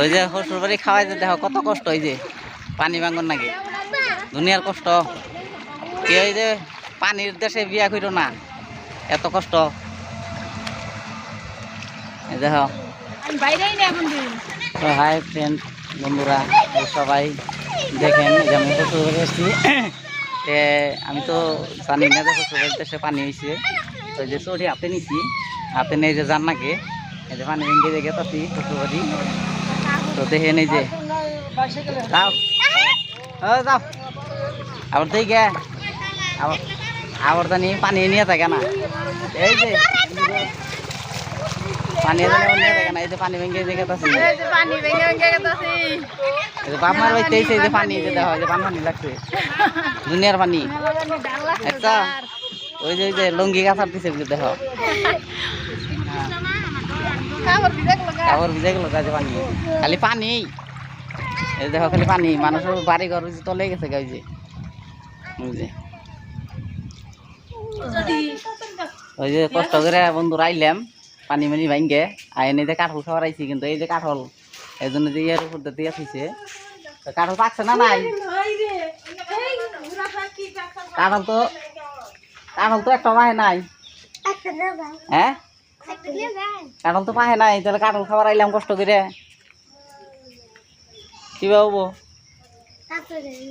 ওই যে শ্বশুর বাড়ি খাওয়াই যে দেখো কত কষ্ট ওই যে পানি ভাঙন নাকি। দুনিয়ার কষ্ট। কে ওই যে পানির দেশে বিয়া করিল না এত কষ্ট। দেখো। তো হাই ফ্রেন্ড বন্ধুরা সবাই দেখেন যে আমি শ্বশুর বাড়ি এসেছি আমি তো জানি না যে শ্বশুর বাড়িতে সে পানি হয়েছে তো যে চড়ি হাতে নিছি। হাতে নিয়ে যে যান নাকি এই যে পানি ভেঙে দেখে তাতি শ্বশুর বাড়ি। তো দেখে নেই যে। যাও। যাও। আবার তুই গে। আবার আবার জানি পানি নিয়ে থাকে না। এই যে। পানি নিয়ে থাকে না এই যে পানি ভেঙে বাপ মার বাড়িতে এই যে পানি যে দেখো যে পানি পানি লাগছে। দুনিয়ার পানি। একটা। ওই যে ওই যে লঙ্গি গাছ দিছে দেখো। কাপড় ভিজে গেল গাছে পানি। খালি পানি। এই দেখো খালি পানি। মানুষের বাড়ি ঘর যে তলে গেছে গা ওই যে। যে। ওই যে কষ্ট করে বন্ধু আইলাম পানি মানি ভাঙ্গে। আইনে যে কাঠল খাওয়ার আইছি কিন্তু এই যে কাঠল এই জন্য যে ইয়ার উপর দিয়ে তো কাঠল পাকছে না নাই? কাঠল তো কাঠল তো একটা নাই হ্যাঁ? কাঠল তো পাহে নাই তাহলে কাটল খাবার আইলাম কষ্ট করে। কি হব?